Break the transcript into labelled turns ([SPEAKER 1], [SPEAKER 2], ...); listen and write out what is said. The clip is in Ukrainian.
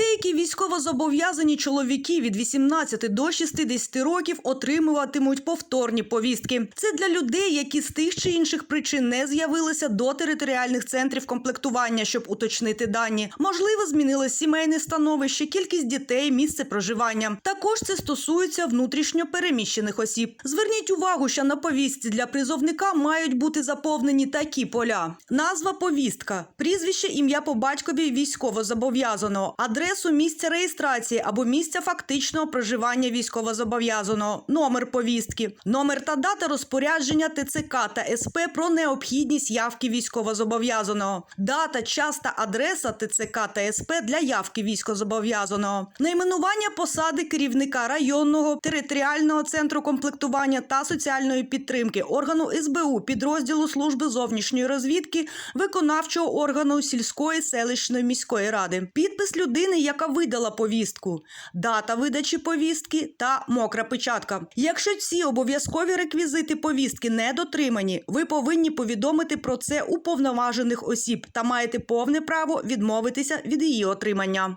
[SPEAKER 1] Деякі військовозобов'язані чоловіки від 18 до 60 років отримуватимуть повторні повістки. Це для людей, які з тих чи інших причин не з'явилися до територіальних центрів комплектування, щоб уточнити дані. Можливо, змінилось сімейне становище, кількість дітей, місце проживання. Також це стосується внутрішньо переміщених осіб. Зверніть увагу, що на повістці для призовника мають бути заповнені такі поля: назва повістка, прізвище, ім'я по батькові військовозобов'язаного, адресу місця реєстрації або місця фактичного проживання військовозобов'язаного, номер повістки, номер та дата розпорядження ТЦК та СП про необхідність явки військовозобов'язаного, дата, час та адреса ТЦК та СП для явки військовозобов'язаного, найменування посади керівника районного територіального центру комплектування та соціальної підтримки органу СБУ підрозділу служби зовнішньої розвідки виконавчого органу сільської селищної міської ради, підпис людини, яка видала повістку, дата видачі повістки та мокра печатка. Якщо ці обов'язкові реквізити повістки не дотримані, ви повинні повідомити про це уповноважених осіб та маєте повне право відмовитися від її отримання.